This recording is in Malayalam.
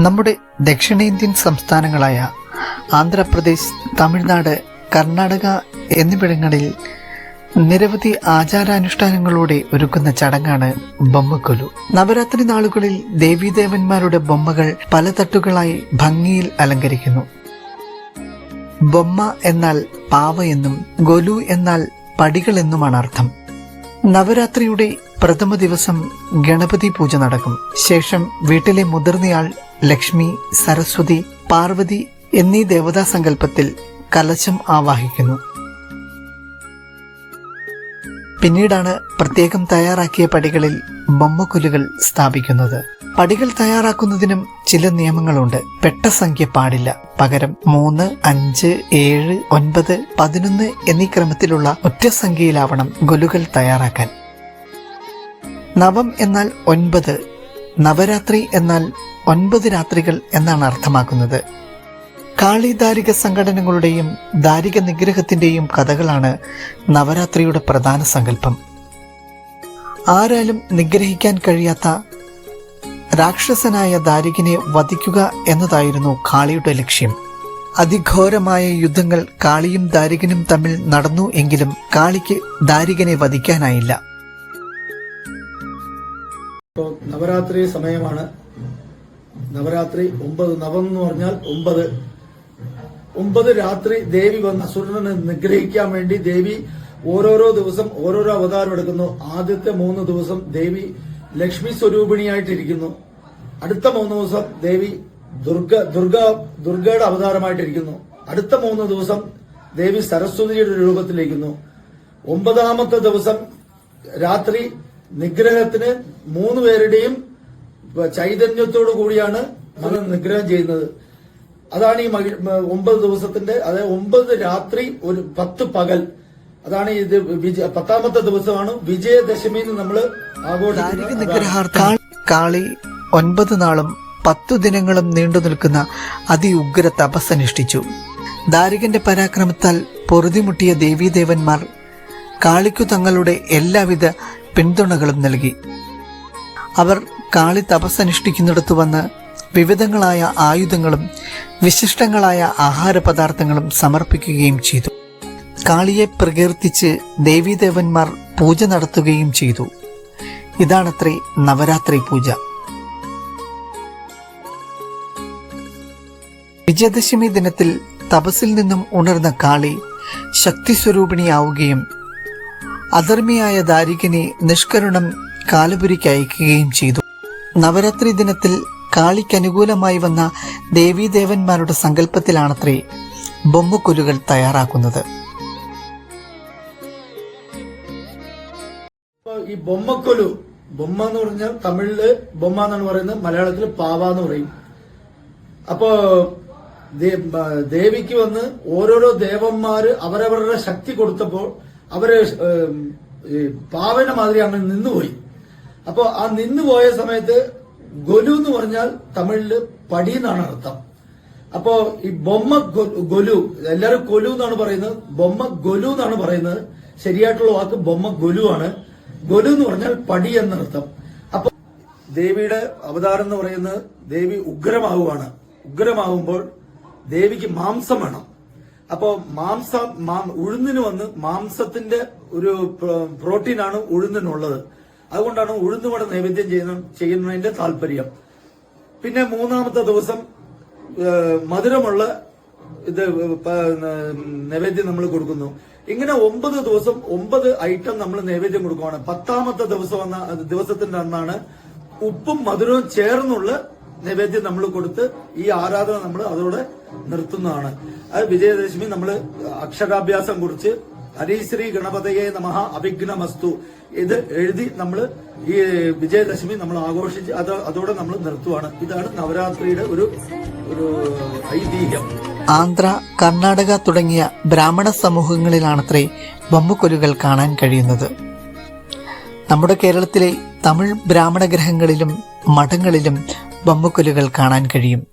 നമ്മുടെ ദക്ഷിണേന്ത്യൻ സംസ്ഥാനങ്ങളായ ആന്ധ്രാപ്രദേശ് തമിഴ്നാട് കർണാടക എന്നിവിടങ്ങളിൽ നിരവധി ആചാരാനുഷ്ഠാനങ്ങളോടെ ഒരുക്കുന്ന ചടങ്ങാണ് ബൊമ്മക്കൊലു. നവരാത്രി നാളുകളിൽ ദേവീദേവന്മാരുടെ ബൊമ്മകൾ പല തട്ടുകളായി ഭംഗിയിൽ അലങ്കരിക്കുന്നു. ബൊമ്മ എന്നാൽ പാവ എന്നും ഗൊലു എന്നാൽ പടികൾ എന്നുമാണ് അർത്ഥം. നവരാത്രിയുടെ പ്രഥമ ദിവസം ഗണപതി പൂജ നടക്കും. ശേഷം വീട്ടിലെ മുതിർന്നയാൾ ലക്ഷ്മി സരസ്വതി പാർവതി എന്നീ ദേവതാ സങ്കല്പത്തിൽ കലശം ആവാഹിക്കുന്നു. പിന്നീടാണ് പ്രത്യേകം തയ്യാറാക്കിയ പടികളിൽ ബൊമ്മക്കുലുകൾ സ്ഥാപിക്കുന്നത്. പടികൾ തയ്യാറാക്കുന്നതിനും ചില നിയമങ്ങളുണ്ട്. പെട്ട സംഖ്യ പാടില്ല. പകരം മൂന്ന് അഞ്ച് ഏഴ് ഒൻപത് പതിനൊന്ന് എന്നീ ക്രമത്തിലുള്ള ഒറ്റ സംഖ്യയിലാവണം ഗൊലുകൾ തയ്യാറാക്കാൻ. നവം എന്നാൽ ഒൻപത് നവരാത്രി എന്നാൽ ഒൻപത് രാത്രികൾ എന്നാണ് അർത്ഥമാക്കുന്നത്. കാളിദാരിക സംഘടനകളുടെയും ദാരിക നിഗ്രഹത്തിന്റെയും കഥകളാണ് നവരാത്രിയുടെ പ്രധാന സങ്കല്പം. ആരാലും നിഗ്രഹിക്കാൻ കഴിയാത്ത രാക്ഷസനായ ദാരികനെ വധിക്കുക എന്നതായിരുന്നു കാളിയുടെ ലക്ഷ്യം. അതിഘോരമായ യുദ്ധങ്ങൾ കാളിയും ദാരികനും തമ്മിൽ നടന്നു എങ്കിലും കാളിക്ക് ദാരികനെ വധിക്കാനായില്ല. നവരാത്രി സമയമാണ്. നവരാത്രി ഒമ്പത് നവം എന്ന് പറഞ്ഞാൽ ഒമ്പത്. ഒമ്പത് രാത്രി ദേവി വന്ന് അസുരനെ നിഗ്രഹിക്കാൻ വേണ്ടി ദേവി ഓരോരോ ദിവസം ഓരോരോ അവതാരം എടുക്കുന്നു. ആദ്യത്തെ മൂന്ന് ദിവസം ദേവി ലക്ഷ്മി സ്വരൂപിണിയായിട്ടിരിക്കുന്നു. അടുത്ത മൂന്ന് ദിവസം ദേവി ദുർഗ ദുർഗ ദുർഗയുടെ അവതാരമായിട്ടിരിക്കുന്നു. അടുത്ത മൂന്ന് ദിവസം ദേവി സരസ്വതിയുടെ രൂപത്തിലിരിക്കുന്നു. ഒമ്പതാമത്തെ ദിവസം രാത്രി നിഗ്രഹത്തിന് മൂന്ന് പേരുടെയും ചൈതന്യത്തോടു കൂടിയാണ് നമ്മൾ നിഗ്രഹം ചെയ്യുന്നത്. അതാണ് ഈ ഒമ്പത് ദിവസത്തിന്റെ അതായത് ഒമ്പത് രാത്രി ഒരു പത്ത് പകൽ. അതാണ് ഇത് പത്താമത്തെ ദിവസമാണ് വിജയദശമി നമ്മൾ ആഘോഷിക്കുന്നത്. കാളി ഒൻപത് നാളും പത്തു ദിനങ്ങളും നീണ്ടു നിൽക്കുന്ന അതിഉഗ്ര തപസ്സനുഷ്ഠിച്ചു. ദാരികന്റെ പരാക്രമത്താൽ പൊറുതിമുട്ടിയ ദേവീദേവന്മാർ കാളിക്കു തങ്ങളുടെ എല്ലാവിധ പിന്തുണകളും നൽകി. അവർ കാളി തപസ്സനുഷ്ഠിക്കുന്നിടത്തു വന്ന് വിവിധങ്ങളായ ആയുധങ്ങളും വിശിഷ്ടങ്ങളായ ആഹാര പദാർത്ഥങ്ങളും സമർപ്പിക്കുകയും ചെയ്തു. കാളിയെ പ്രകീർത്തിച്ച് ദേവീദേവന്മാർ പൂജ നടത്തുകയും ചെയ്തു. ഇതാണത്രേ നവരാത്രി പൂജ. വിജയദശമി ദിനത്തിൽ തപസ്സിൽ നിന്നും ഉണർന്ന കാളി ശക്തി സ്വരൂപിണിയാവുകയും അധർമ്മിയായ ദാരികനെ നിഷ്കരുണം കാലപുരിക്ക് അയക്കുകയും ചെയ്തു. നവരാത്രി ദിനത്തിൽ കാളിക്ക് അനുകൂലമായി വന്ന ദേവീദേവന്മാരുടെ സങ്കല്പത്തിലാണത്രേ ബൊമ്മക്കുലുകൾ തയ്യാറാക്കുന്നത്. ഈ ബൊമ്മക്കൊലു ബൊമ്മ എന്ന് പറഞ്ഞാൽ തമിഴിൽ ബൊമ്മ എന്നാണ് പറയുന്നത് മലയാളത്തിൽ പാവ എന്ന് പറയും. അപ്പോ ദേവിക്ക് വന്ന് ഓരോരോ ദേവന്മാര് അവരവരുടെ ശക്തി കൊടുത്തപ്പോൾ അവർ പാവന മാതിരി അങ്ങനെ നിന്നുപോയി. അപ്പോ ആ നിന്നുപോയ സമയത്ത് ഗൊലു എന്ന് പറഞ്ഞാൽ തമിഴിൽ പടി എന്നാണ് അർത്ഥം. അപ്പോ ഈ ബൊമ്മ ഗൊലു എല്ലാവരും കൊലു എന്നാണ് പറയുന്നത്. ബൊമ്മ ഗൊലു എന്നാണ് പറയുന്നത്. ശരിയായിട്ടുള്ള വാക്ക് ബൊമ്മ ഗൊലു ആണ്. ഗൊലു എന്ന് പറഞ്ഞാൽ പടി എന്നർത്ഥം. അപ്പൊ ദേവിയുടെ അവതാരം എന്ന് പറയുന്നത് ദേവി ഉഗ്രമാവുകയാണ് ഉഗ്രമാവുമ്പോൾ ദേവിക്ക് മാംസം വേണം. അപ്പോ മാംസം ഉഴുന്നിന് വന്ന് മാംസത്തിന്റെ ഒരു പ്രോട്ടീനാണ് ഉഴുന്നിനുള്ളത്. അതുകൊണ്ടാണ് ഉഴുന്നുവട നൈവേദ്യം ചെയ്യുന്ന ചെയ്യുന്നതിന്റെ താല്പര്യം. പിന്നെ മൂന്നാമത്തെ ദിവസം മധുരമുള്ള ഇത് നൈവേദ്യം നമ്മൾ കൊടുക്കുന്നു. ഇങ്ങനെ ഒമ്പത് ദിവസം ഒമ്പത് ഐറ്റം നമ്മൾ നൈവേദ്യം കൊടുക്കുവാണ്. പത്താമത്തെ ദിവസം എന്ന ദിവസത്തിന്റെ അന്നാണ് ഉപ്പും മധുരവും ചേർന്നുള്ള നൈവേദ്യം നമ്മൾ കൊടുത്ത് ഈ ആരാധന നമ്മൾ അതോടെ നിർത്തുന്നതാണ്. അത് വിജയദശമി നമ്മൾ അക്ഷരാഭ്യാസം കുറിച്ച് ഹരിശ്രീ ഗണപതയെ നമഃ. അഭിഘ്നമസ്തു ഇത് എഴുതി നമ്മൾ ഈ വിജയദശമി നമ്മൾ ആഘോഷിച്ച് അത് അതോടെ നമ്മൾ നിർത്തുവാണ്. ഇതാണ് നവരാത്രിയുടെ ഒരു ഒരു ഐതിഹ്യം. ആന്ധ്ര കർണാടക തുടങ്ങിയ ബ്രാഹ്മണ സമൂഹങ്ങളിലാണത്രേ ബൊമ്മക്കൊലുകൾ കാണാൻ കഴിയുന്നത്. നമ്മുടെ കേരളത്തിലെ തമിഴ് ബ്രാഹ്മണ ഗ്രഹങ്ങളിലും മഠങ്ങളിലും ബൊമ്മക്കൊലുകൾ കാണാൻ കഴിയും.